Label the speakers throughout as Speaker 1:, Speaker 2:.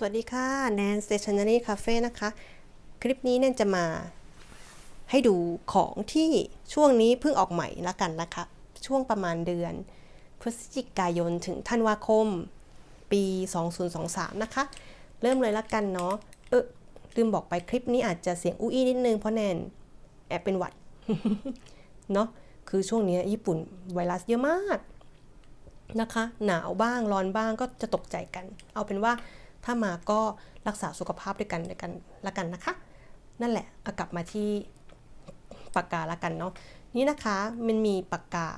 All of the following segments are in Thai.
Speaker 1: สวัสดีค่ะแนน Stationery Cafe นะคะ คลิปนี้แนนจะมาให้ดูของที่ช่วงนี้เพิ่งออกใหม่ละกันนะคะ ช่วงประมาณเดือน พฤศจิกายนถึงธันวาคม ปี 2023 นะคะ เริ่มเลยละกันเนาะเออลืมบอกไปคลิปนี้อาจจะเสียงอุ้ยนิดนึงเพราะแนนแอบเป็นหวัดเนาะคือช่วงนี้ญี่ปุ่นไวรัสเยอะมากนะคะ หนาวบ้างร้อนบ้างก็จะตกใจกัน เอาเป็นว่า ถ้ามาก็รักษาสุขภาพด้วยกันด้วยกันละกันนะคะ นั่นแหละเอากลับมาที่ปากกาละกันเนาะนี่นะคะมันมีปากกา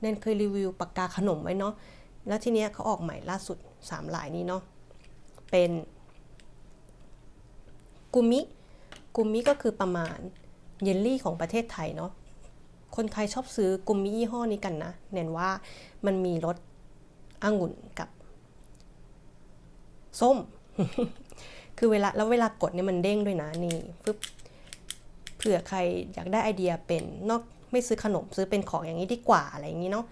Speaker 1: เน้นเคยรีวิวปากกาขนมไว้เนาะแล้วทีเนี้ยเขาออกใหม่ล่าสุด3ลายนี้เนาะเป็นกุมิกุมิก็คือประมาณเยลลี่ของประเทศไทยเนาะคนไทยชอบซื้อกุมิยี่ห้อนี้กันนะ เน้นว่ามันมีรสองุ่นกับ ส้ม คือเวลาแล้วเวลากดเนี่ยมันเด้งด้วยนะนี่ปึ๊บเผื่อใครอยากได้ไอเดียเป็นนอกไม่ซื้อขนมซื้อเป็นของอย่างนี้ดีกว่าอะไรอย่างนี้เนาะ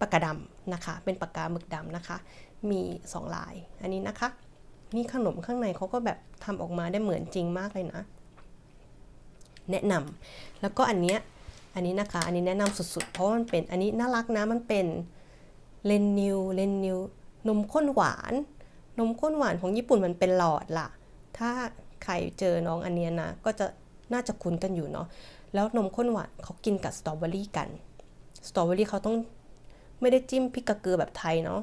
Speaker 1: ปากกาดำนะคะ เป็นปากกาหมึกดำนะคะ มีสองลาย อันนี้นะคะ นี่ขนมข้างในเขาก็แบบทำออกมาได้เหมือนจริงมากเลยนะ แนะนำแล้วก็อันเนี้ยอันนี้นะคะ อันนี้แนะนำสุดๆ เพราะมันเป็นอันนี้น่ารักนะมันเป็นเลนนิวเลนนิว นมข้นหวาน นมข้นหวานของญี่ปุ่นมันเป็นหลอดล่ะ ถ้าใครเจอน้องอันเนี้ยนะ ก็จะน่าจะคุ้นกันอยู่เนาะ แล้วนมข้นหวานเขากินกับสตรอเบอรี่กัน สตรอเบอรี่เขาต้องไม่ได้จิ้มพริกกะเกลือแบบไทยเนาะ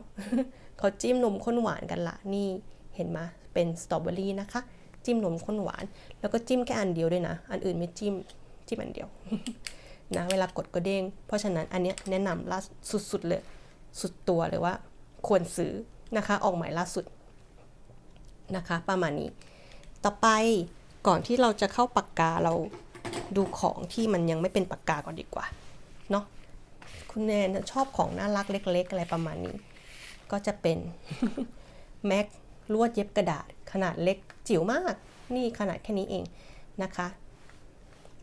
Speaker 1: เขาจิ้มนมข้นหวานกันละนี่เห็นไหมเป็นสตรอเบอรี่นะคะ จิ้มนมข้นหวาน แล้วก็จิ้มแค่อันเดียวด้วยนะ อันอื่นไม่จิ้ม จิ้มอันเดียวนะเวลากดก็เด้ง เพราะฉะนั้นอันเนี้ยแนะนำล่าสุดๆเลย สุดตัวเลยว่า ควรซื้อนะคะออกหมายล่าสุดนะคะประมาณนี้ ต่อไปก่อนที่เราจะเข้าปากกาเราดูของที่มันยังไม่เป็นปากกาก่อนดีกว่าเนาะคุณแนนชอบของน่ารักเล็ก ๆ อะไรประมาณนี้ ก็จะเป็นแม็กลวดเย็บกระดาษ ขนาดเล็กจิ๋วมาก นี่ขนาดแค่นี้เองนะคะ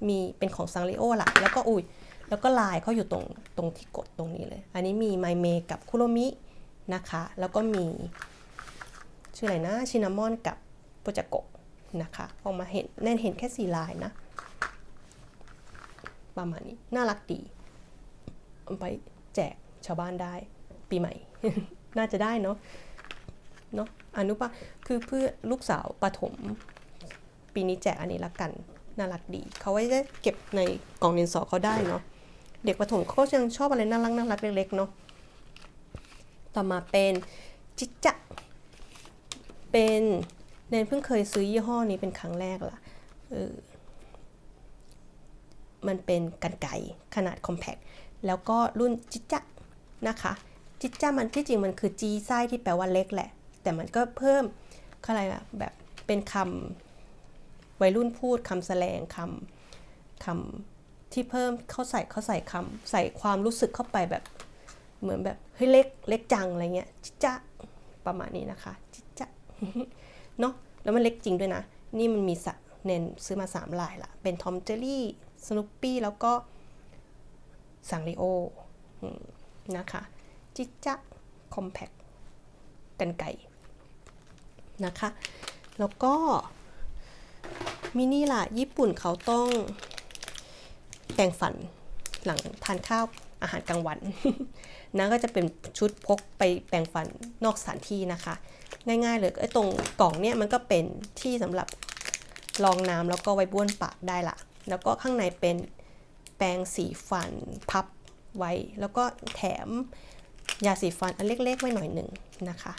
Speaker 1: มีเป็นของซังริโอละแล้วก็อุ้ยแล้วก็ลายเขาอยู่ตรงตรงที่กดตรงนี้เลย อันนี้มีไมเมกับคุโรมิ นะคะ แล้วก็มีชื่ออะไรนะชินามอนกับโปจโกะนะคะออกมาเห็นแน่นเห็นแค่สีลายนะ ประมาณนี้ น่ารักดีเอาไปแจกชาวบ้านได้ปีใหม่ น่าจะได้เนาะเนาะอนุปะคือเพื่อลูกสาวประถมปีนี้แจกอันนี้ละกัน น่ารักดี เขาไว้ได้เก็บในกล่องดินสอเขาได้เนาะเด็กประถมเขายังชอบอะไรน่ารักน่ารักเล็กๆเนาะ ต่อมาเป็นจิจะเป็นเนนเพิ่งเคยซื้อยี่ห้อนี้เป็นครั้งแรกล่ะเออมันเป็นกันไก่ขนาดคอมแพคแล้วก็รุ่นจิจะนะคะจิจจะมันที่จริงมันคือจีไส้ที่แปลว่าเล็กแหละ แต่มันก็เพิ่มอะไรอะแบบเป็นคำวัยรุ่นพูดคำแสลงคำคำที่เพิ่มเข้าใส่เข้าใส่คำใส่ความรู้สึกเข้าไปแบบ เหมือนแบบเฮ้ยเล็กเล็กจังอะไรเงี้ยจิจะประมาณนี้นะคะจิจะเนาะแล้วมันเล็กจริงด้วยนะ นี่มันมีสัเน้นซื้อมา 3 ลายละเป็นทอมเจอรี่สนุปปี้แล้วก็สังริโอนะคะ จิจะคอมแพคกันไก่นะคะ แล้วก็มินี่ล่ะ ญี่ปุ่นเขาต้องแปรงฟันหลังทานข้าว อาหารกลางวันนะก็จะเป็นชุดพกไปแปรงฟันนอกสถานที่นะคะ ง่ายๆเลยไอ้ตรงกล่องเนี่ยมันก็เป็นที่สำหรับรองน้ำแล้วก็ไว้บ้วนปากได้ละแล้วก็ข้างในเป็นแปรงสีฟันพับไว้ แล้วก็แถมยาสีฟันอันเล็กๆไว้หน่อยหนึ่งนะคะ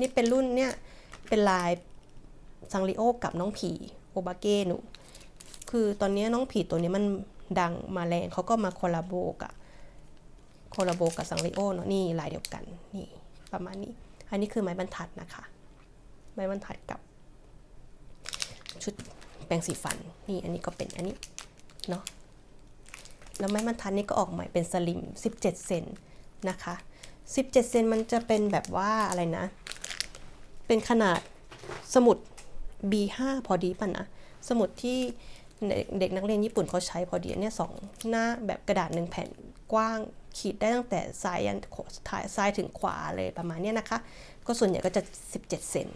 Speaker 1: นี่เป็นรุ่นเนี่ยเป็นลายซังริโอกับน้องผีโอบาเก้หนู คือตอนนี้น้องผีตัวนี้มัน ดังมาแรงเขาก็มาคอลลาโบกับคอลลาโบกับซังริโอเนาะนี่ลายเดียวกันนี่ประมาณนี้ อันนี้คือไม้บรรทัดนะคะ ไม้บรรทัดกับชุดแปรงสีฟันนี่อันนี้ก็เป็นอันนี้เนาะแล้วไม้บรรทัดนี่ก็ออกใหม่เป็นสลิม 17 เซนนะคะ 17 เซนมันจะเป็นแบบว่าอะไรนะ เป็นขนาดสมุด B5 พอดีป่ะนะ สมุดที่ เด็กนักเรียนญี่ปุ่นเขาใช้พอดีเนี่ยสองหน้าแบบกระดาษหนึ่งแผ่นกว้างขีดได้ตั้งแต่ซ้ายยันขวาซ้ายถึงขวาเลยประมาณนี้นะคะ ก็ส่วนใหญ่ก็จะ 17 เซน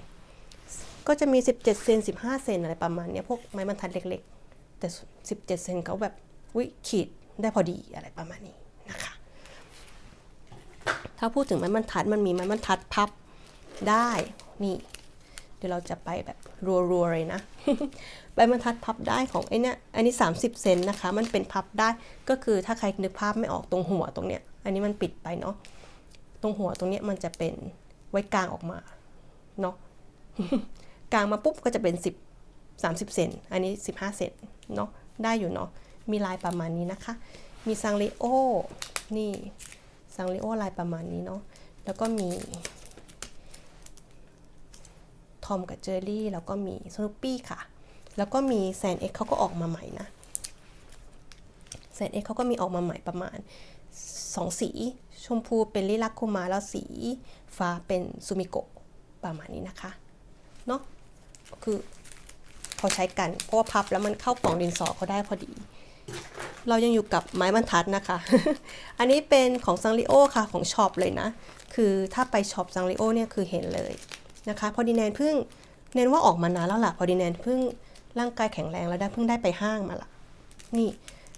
Speaker 1: ก็จะมี 17 เซน15 เซนอะไรประมาณนี้พวกไม้บรรทัดเล็กๆ แต่ 17 เซนเขาแบบวิขีดได้พอดีอะไรประมาณนี้นะคะ ถ้าพูดถึงไม้บรรทัดมันมีไม้บรรทัดพับได้นี่ เดี๋ยวเราจะไปแบบรัวๆเลยนะ ใบบรรทัดพับได้ของไอ้เนี่ยอันนี้ 30 เซนนะคะ มันเป็นพับได้ก็คือถ้าใครนึกภาพไม่ออกตรงหัวตรงเนี้ย อันนี้มันปิดไปเนาะตรงหัวตรงเนี้ยมันจะเป็นไว้กลางออกมาเนาะกลางมาปุ๊บก็จะเป็น 10 30 เซนอันนี้ 15 เซนเนาะได้อยู่เนาะมีลายประมาณนี้นะคะ มีซังริโอนี่ซังริโอลายประมาณนี้เนาะแล้วก็มี ทอมกับเจอรี่แล้วก็มีสนุปปี้ค่ะ แล้วก็มีแซนเอ็กเขาก็ออกมาใหม่นะแซนเอ็กเขาก็มีออกมาใหม่ประมาณ 2 สี ชมพูเป็นลิลักคุมาแล้วสีฟ้าเป็นซูมิโกะประมาณนี้นะคะเนาะคือพอใช้กันเพราะว่าพับแล้วมันเข้ากล่องดินสอเขาได้พอดี เรายังอยู่กับไม้บรรทัดนะคะ อันนี้เป็นของซังริโอค่ะของช็อปเลยนะ คือถ้าไปช็อปซังริโอเนี่ยคือเห็นเลย นะคะ พอดีแนนเพิ่งเนนว่าออกมานานแล้วล่ะ พอดีแนนเพิ่งร่างกายแข็งแรงแล้วได้เพิ่งได้ไปห้างมาล่ะ นี่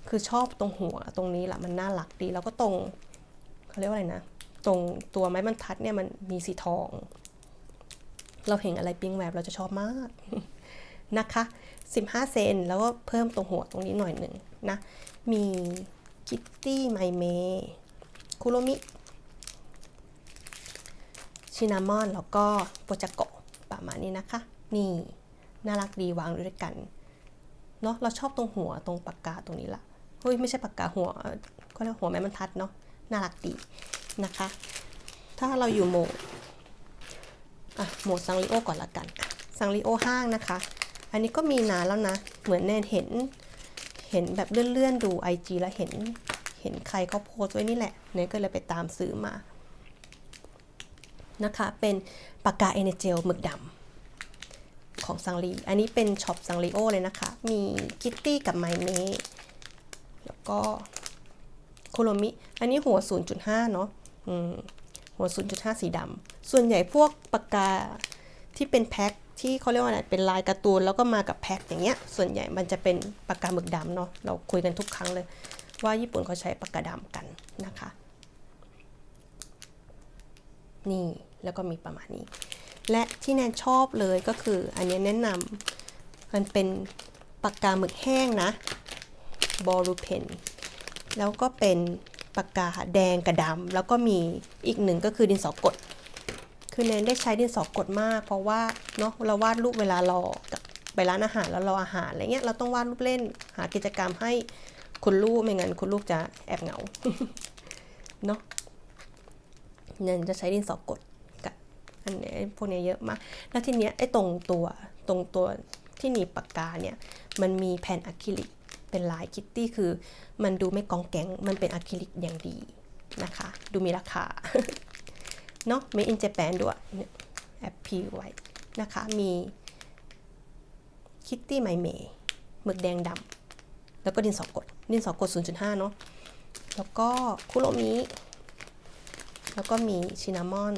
Speaker 1: คือชอบตรงหัวตรงนี้แหละมันน่ารักดีแล้วก็ตรงเขาเรียกว่าอะไรนะ ตรงตัวไม้บรรทัดเนี่ยมันมีสีทอง เราเห็นอะไรปิ้งแวบเราจะชอบมากนะคะ 15 เซนแล้วก็เพิ่มตรงหัวตรงนี้หน่อยหนึ่งนะ มีคิตตี้ไมเมคุโรมิ ชินามอนแล้วก็โปจัโกะประมาณนี้นะคะ นี่น่ารักดีวางด้วยกันเนาะเราชอบตรงหัวตรงปากกาตรงนี้ละเฮ้ยไม่ใช่ปากกาหัวก็เรียกหัวแม่บรรทัดเนาะน่ารักดีนะคะ ถ้าเราอยู่โหมดอะโหมดซังริโอก่อนละกันซังริโอห้างนะคะ อันนี้ก็มีนานแล้วนะ เหมือนแนนเห็นเห็นแบบเลื่อนๆดู IG แล้วเห็นเห็นใครเขาโพสต์ไว้นี่แหละเนยก็เลยไปตามซื้อมา นะคะ เป็นปากกาเอเนเจลหมึกดำของซังรีอันนี้เป็นช็อปซังริโอเลยนะคะ มีคิตตี้กับไมเมแล้วก็โคโรมิ อันนี้หัว 0.5 เนาะหัว 0.5 สีดำ ส่วนใหญ่พวกปากกาที่เป็นแพ็คที่เขาเรียกว่าอะไรเป็นลายการ์ตูนแล้วก็มากับแพ็คอย่างเงี้ย ส่วนใหญ่มันจะเป็นปากกาหมึกดำเนาะ เราคุยกันทุกครั้งเลย ว่าญี่ปุ่นเขาใช้ปากกาดำกันนะคะ นี่ แล้วก็มีประมาณนี้ และที่แนนชอบเลยก็คืออันนี้แนะนำมันเป็นปากกาหมึกแห้งนะบอรูเพนแล้วก็เป็นปากกาแดงกระดำแล้วก็มีอีกหนึ่งก็คือดินสอกด คือแนนได้ใช้ดินสอกดมาก เพราะว่าเนาะเราวาดรูปเวลารอกับไปร้านอาหารแล้วรออาหารอะไรเงี้ยเราต้องวาดรูปเล่นหากิจกรรมให้คุณลูกไม่งั้นคุณลูกจะแอบเหงาเนาะแนนจะใช้ดินสอกด อันนี้พวกนี้เยอะมาก แล้วทีเนี้ยไอ้ตรงตัวตรงตัวที่หนีบปากกาเนี่ยมันมีแผ่นอะคริลิกเป็นลายคิตตี้คือ มันดูไม่กองแกงมันเป็นอะคริลิกอย่างดีนะคะ ดูมีราคาเนาะไม่อินเจแปนด้วยแอปพีไว้นะคะมีคิตตี้ไมเมหมึกแดงดำแล้วก็ดินสอกด ดินสอกด 0.5 เนาะแล้วก็คุโรมิแล้วก็มีชินามอน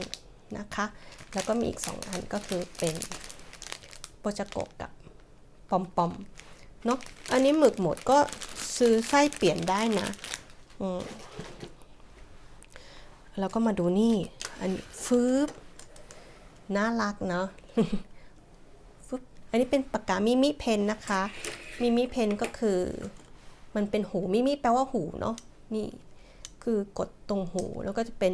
Speaker 1: นะคะ แล้วก็มีอีก 2 อันก็คือเป็นโปจโกะกับปอมปอมเนาะอันนี้หมึกหมดก็ซื้อไส้เปลี่ยนได้นะแล้วก็มาดูนี่ อันฟืบน่ารักเนาะฟึบอันนี้เป็นปากกามิมิเพนนะคะ มิมิเพนก็คือ มันเป็นหูมิมิแปลว่าหูเนาะนี่คือกดตรงหูแล้วก็จะเป็น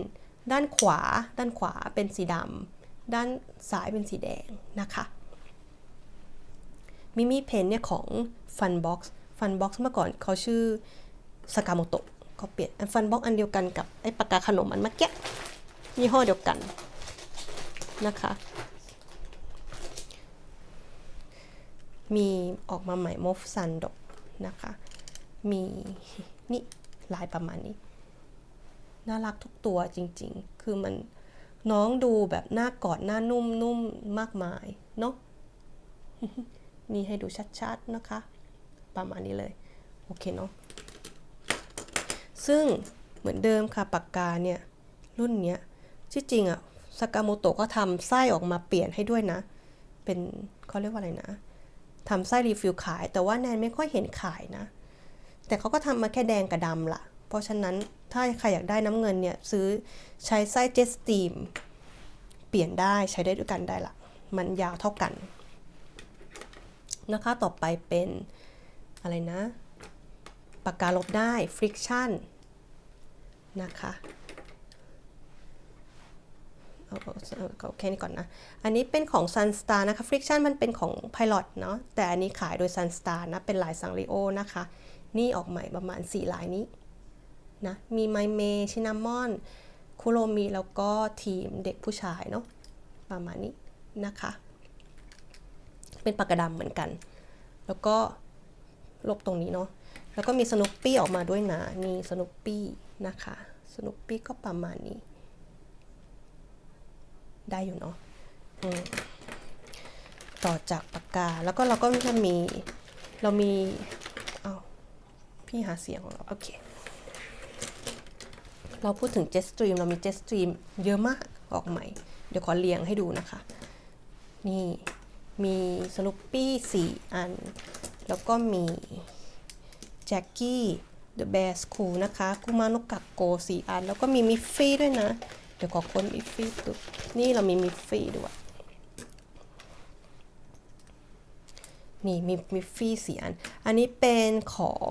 Speaker 1: ด้านขวา ด้านขวาเป็นสีดำ ด้านซ้ายเป็นสีแดงนะคะมิมิเพนเนี่ยของ Funbox Funbox เมื่อก่อนเขาชื่อสกามโตะเขาเปลี่ยน Funbox อันเดียวกันกับไอ้ปากกาขนมอันเมื่อกี้ยี่ห้อเดียวกันนะคะมีออกมาใหม่มฟซันดกนะคะ มีนี่ลายประมาณนี้ น่ารักทุกตัวจริงๆ คือมัน น้องดูแบบหน้ากอดหน้านุ่มนุ่มมากมายเนาะนี่ให้ดูชัดๆนะคะ ประมาณนี้เลย โอเคเนาะซึ่งเหมือนเดิมค่ะปากกาเนี่ย รุ่นเนี้ยที่จริงอะสากาโมโตะก็ทำไส้ออกมาเปลี่ยนให้ด้วยนะ เป็นเขาเรียกว่าอะไรนะทำไส้รีฟิลขาย แต่ว่าแนนไม่ค่อยเห็นขายนะ แต่เขาก็ทำมาแค่แดงกับดำละเพ ราะฉะนั้นถ้าใครอยากได้น้ำเงินเนี่ยซื้อใช้ไส้เจสตีมเปลี่ยนได้ใช้ได้ด้วยกันได้ละมันยาวเท่ากันนะคะต่อไปเป็นอะไรนะปากกาลบได้ friction นะคะเอาเอเอาเอาแค่นี้ก่อนนะ อันนี้เป็นของ Sunstar นะคะ friction มันเป็นของ Pilot เนาะ แต่อันนี้ขายโดย Sunstar นะ เป็นลายสังริโอนะคะ นี่ออกใหม่ประมาณ 4 ลายนี้ นะมีไมเมชินามอนคุโรมิแล้วก็ทีมเด็กผู้ชายเนาะประมาณนี้นะคะ เป็นปากกาดำเหมือนกัน แล้วก็ลบตรงนี้เนาะแล้วก็มีสนุปปี้ออกมาด้วยนะนี่สนุปปี้นะคะสนุปปี้ก็ประมาณนี้ ได้อยู่เนาะต่อจากปากกาแล้วก็เราก็จะมีเรามีเอาพี่หาเสียงของเรา โอเค เราพูดถึง Jetstream เรามี Jetstream เยอะมากออกใหม่ เดี๋ยวขอเรียงให้ดูนะคะ นี่มีสนุปปี้สี่อัน แล้วก็มีแจ็คกี้ The Bear School นะคะกุมาโนกักโกสี่อัน แล้วก็มีมิฟฟี่ด้วยนะ เดี๋ยวขอค้นมิฟฟี่ดูนี่เรามีมิฟฟี่ด้วย นี่มีมิฟฟี่สี่อัน อันนี้เป็นของ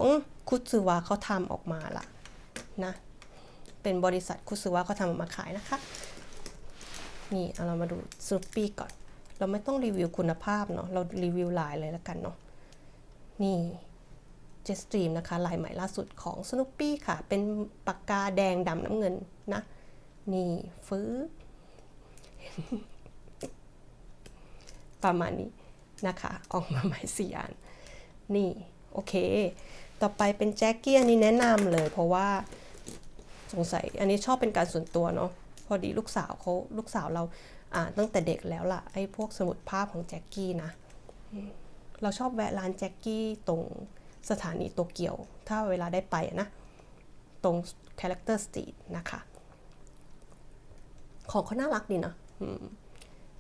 Speaker 1: คุซึวะเขาทำออกมาละนะ เป็นบริษัทคุซึวะเขาทำออกมาขายนะคะ นี่เอาเรามาดูสนุปปี้ก่อน เราไม่ต้องรีวิวคุณภาพเนาะเรารีวิวลายเลยแล้วกันเนาะนี่เจสตรีมนะคะลายใหม่ล่าสุดของ Snoopy ค่ะ เป็นปากกาแดงดำน้ำเงินนะ นี่ฟื้นประมาณนี้นะคะ ออกมาใหม่สี่อัน นี่ โอเค ต่อไปเป็นแจ็คกี้อันนี้แนะนำเลยเพราะว่า สงสัย อันนี้ชอบเป็นการส่วนตัวเนาะพอดีลูกสาวเขาลูกสาวเราอ่านตั้งแต่เด็กแล้วล่ะไอ้พวกสมุดภาพของแจ็คกี้นะเราชอบแวะร้านแจ็คกี้ตรงสถานีโตเกียว ถ้าเวลาได้ไปอะนะ ตรง Character Street นะคะ ของเขาน่ารักดีนะ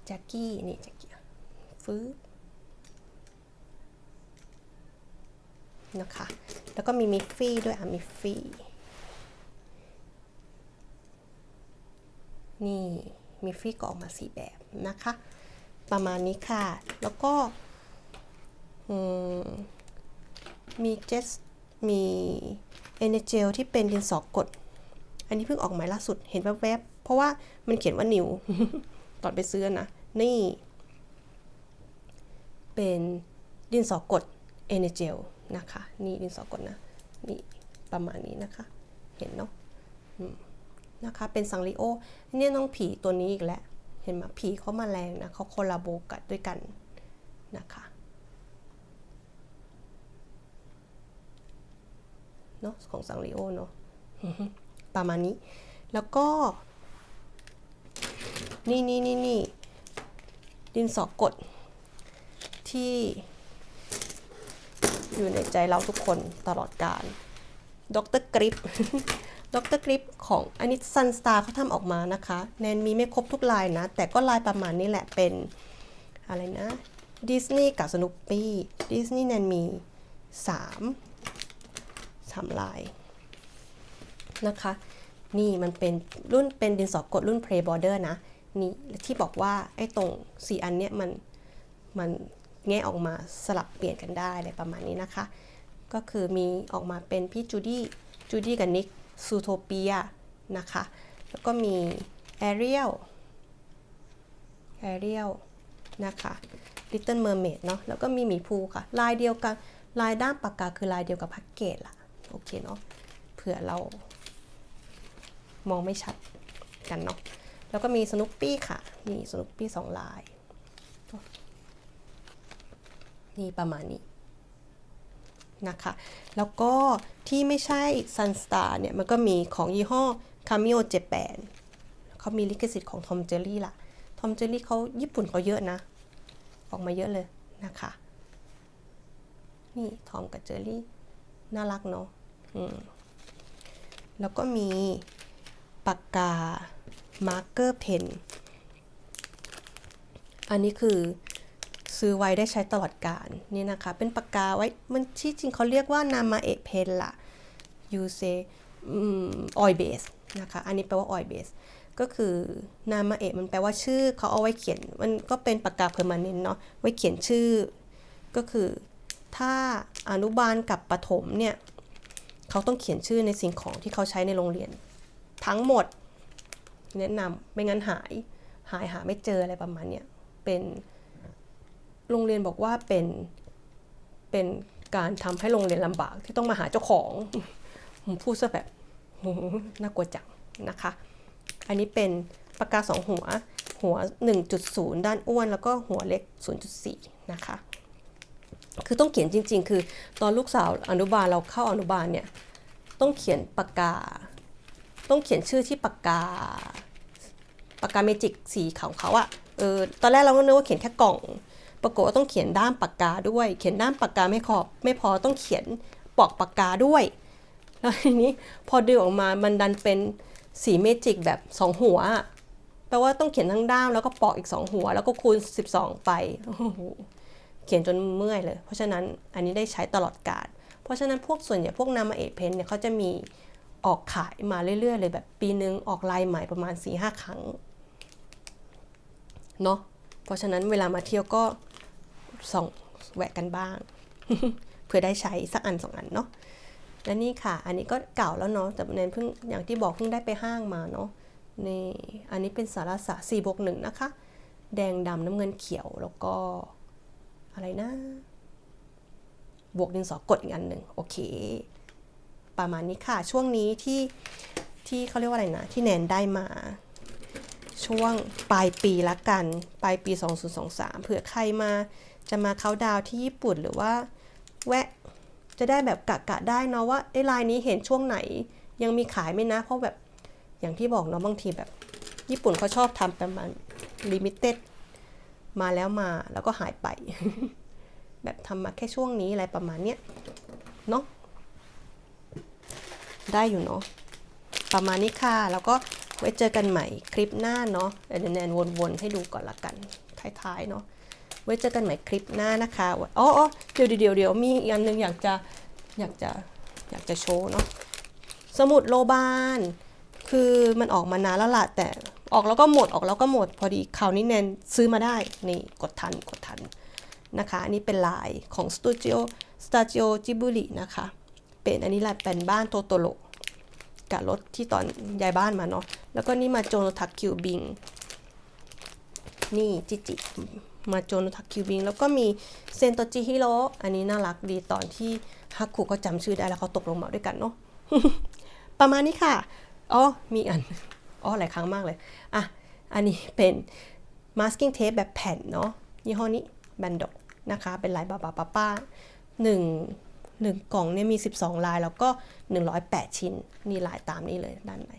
Speaker 1: แจ็คกี้นี่แจ็คกี้ฟื้นนะคะ แล้วก็มีมิฟฟี่ด้วยอะมิฟฟี่ นี่มิฟฟี่ก็ออกมาสีแบบนะคะ ประมาณนี้ค่ะ แล้วก็มีเจสมีเอเนเจลที่เป็นดินสอกด อันนี้เพิ่งออกใหม่ล่าสุดเห็นแวบๆ เพราะว่ามันเขียนว่านิว ตอนไปซื้อนะ นี่ เป็นดินสอกดเอเนเจลนะคะ นี่ดินสอกดนะ นี่ประมาณนี้นะคะ เห็นเนาะ นะคะ เป็นสังริโอเนี่ยน้องผีตัวนี้อีกแล้วเห็นไหมผีเขามาแรงนะเขาโคลาโบกันด้วยกันนะคะเนาะของสังริโอเนาะประมาณนี้แล้วก็ นี่นี่นี่นี่ดินสอกดที่อยู่ในใจเราทุกคนตลอดกาลดรกริป ดรกริปของอันนี้ซันสตาร์เขาทำออกมานะคะแนนมีไม่ครบทุกลายนะ แต่ก็ลายประมาณนี้แหละเป็นอะไรนะดิสนีย์กับสนุปปี้ดิสนีย์แนนมี3 3ลายนะคะ นี่มันเป็นรุ่นเป็นดินสอกดรุ่น Play Border นะ นี่ที่บอกว่าไอ้ตรง 4 อันเนี้ยมันมันแงออกมาสลับเปลี่ยนกันได้อะไรประมาณนี้นะคะ ก็คือมีออกมาเป็นพี่จูดี้จูดี้กับนิก ซูโทเปียนะคะ แล้วก็มีแอเรียลแอเรียลนะคะ Little Mermaid เนาะแล้วก็มีหมีภูค่ะ ลายเดียวกัน ลายด้ามปากกาคือลายเดียวกับแพ็กเกจละโอเคเนาะเผื่อเรา มองไม่ชัดกันเนาะแล้วก็มีสนุปปี้ค่ะ นี่สนุปปี้สองลาย นี่ประมาณนี้ นะคะ แล้วก็ที่ไม่ใช่ Sunstar เนี่ยมันก็มีของยี่ห้อ Cameo Japan เขามีลิขสิทธิ์ของ Tom Jerry ล่ะ Tom Jerry เขาญี่ปุ่นเขาเยอะนะ ออกมาเยอะเลยนะคะนี่ทอมกับเจอรี่น่ารักเนาะแล้วก็มีปากกามาร์กเกอร์เพนอันนี้คือ ซื้อไว้ได้ใช้ตลอดการนี่นะคะ เป็นปากกาไว้ มันที่จริงเขาเรียกว่านามาเอะเพนละยูเซออยเบสนะคะ อันนี้แปลว่าออยเบสก็คือนามาเอะมันแปลว่าชื่อเขาเอาไว้เขียน มันก็เป็นปากกาเพอร์มานเนนเนาะไว้เขียนชื่อ ก็คือถ้าอนุบาลกับประถมเนี่ยเขาต้องเขียนชื่อในสิ่งของที่เขาใช้ในโรงเรียน ทั้งหมด แนะนำไม่งั้นหายหายหาไม่เจออะไรประมาณเนี้ยเป็น โรงเรียนบอกว่าเป็นเป็นการทำให้โรงเรียนลำบากที่ต้องมาหาเจ้าของผมพูดซะแบบน่ากลัวจังนะคะ อันนี้เป็นปากกาสองหัวหัว 1.0 ด้านอ้วน แล้วก็หัวเล็ก 0.4 นะคะ คือต้องเขียนจริง ๆ คือตอนลูกสาวอนุบาลเราเข้าอนุบาลเนี่ยต้องเขียนปากกา ต้องเขียนชื่อที่ปากกาปากกาเมจิกสีขาวเขาอะเออตอนแรกเราก็นึกว่าเขียนแค่กล่อง ปรากฏว่าต้องเขียนด้ามปากกาด้วย เขียนด้ามปากกาไม่ขอบไม่พอต้องเขียนปอกปากกาด้วย แล้วทีนี้พอดึงออกมามันดันเป็นสีเมจิกแบบสองหัว แปลว่าต้องเขียนทั้งด้ามแล้วก็ปอกอีกสองหัว แล้วก็คูณ 12 ไปโอ้โหเขียนจนเมื่อยเลย เพราะฉะนั้นอันนี้ได้ใช้ตลอดกาลเพราะฉะนั้นพวกส่วนใหญ่พวกนามาเอะเพนเนี่ยเขาจะมีออกขายมาเรื่อยๆ เลยแบบปีนึงออกลายใหม่ประมาณ4-5ครั้งเนาะเพราะฉะนั้นเวลามาเที่ยวก็ ส่องแวะกันบ้าง เพื่อได้ใช้สักอันสองอันเนาะและนี่ค่ะ อันนี้ก็เก่าแล้วเนาะแต่เนนเพิ่งอย่างที่บอกเพิ่งได้ไปห้างมาเนาะนี่อันนี้เป็นสารสะ4บวก1นะคะ แดงดำน้ำเงินเขียวแล้วก็อะไรนะ บวกดินสอกดอีกอันหนึ่งโอเค ประมาณนี้ค่ะ ช่วงนี้ที่ที่เขาเรียกว่าอะไรนะ ที่แนนได้มา ช่วงปลายปีละกัน ปลายปี 2023 เผื่อใครมา จะมาเขาดาวที่ญี่ปุ่นหรือว่าแวะจะได้แบบกะกะได้เนาะว่าไอ้ลายนี้เห็นช่วงไหน ยังมีขายไหมนะ เพราะแบบอย่างที่บอกเนาะบางทีแบบ ญี่ปุ่นเขาชอบทำประมาณลิมิเต็ดมาแล้วมาแล้วก็หายไป แบบทำมาแค่ช่วงนี้อะไรประมาณเนี้ยเนาะได้อยู่เนาะประมาณนี้ค่ะ แล้วก็ไว้เจอกันใหม่คลิปหน้าเนาะเดี๋ยวแนนวนๆให้ดูก่อนละกันท้ายๆเนาะ ไว้เจอกันใหม่คลิปหน้านะคะอ๋อเดี๋ยวเดี๋ยวเดี๋ยวมีอีกอันหนึ่งอยากจะอยากจะอยากจะโชว์เนาะสมุดโลบาน คือมันออกมานานแล้วล่ะแต่ออกแล้วก็หมดออกแล้วก็หมด พอดีคราวนี้แนนซื้อมาได้นี่กดทันกดทันนะคะอันนี้เป็นลายของสตูดิโอสตูดิโอจิบุรินะคะ เป็นอันนี้ลายเป็นบ้านโตโตโรกับรถที่ตอนย้ายบ้านมาเนาะแล้วก็นี่มาโจโนทักคิวบิง นี่จิจิ มาโจโนทักคิวบิง แล้วก็มีเซนโตจิฮิโรอันนี้น่ารักดีตอนที่ฮักคุก็จำชื่อได้แล้วเขาตกลงมาด้วยกันเนาะประมาณนี้ค่ะอ๋อมีอันอ๋อหลายครั้งมากเลยอะอันนี้เป็น masking tape แบบแผ่นเนาะยี่ห้อนี้แบนดกนะคะ เป็นลายบาบาป้าป้าหนึ่งหนึ่งกล่องเนี่ยมี 12 ลายแล้วก็ 108 ชิ้น นี่ลายตามนี้เลยด้านใน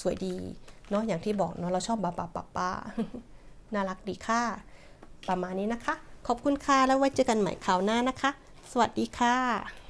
Speaker 1: สวยดี เนาะอย่างที่บอกเนาะเราชอบบาบาป้าป้าน่ารักดีค่ะ ประมาณนี้นะคะ ขอบคุณค่ะแล้วไว้เจอกันใหม่คราวหน้านะคะ สวัสดีค่ะ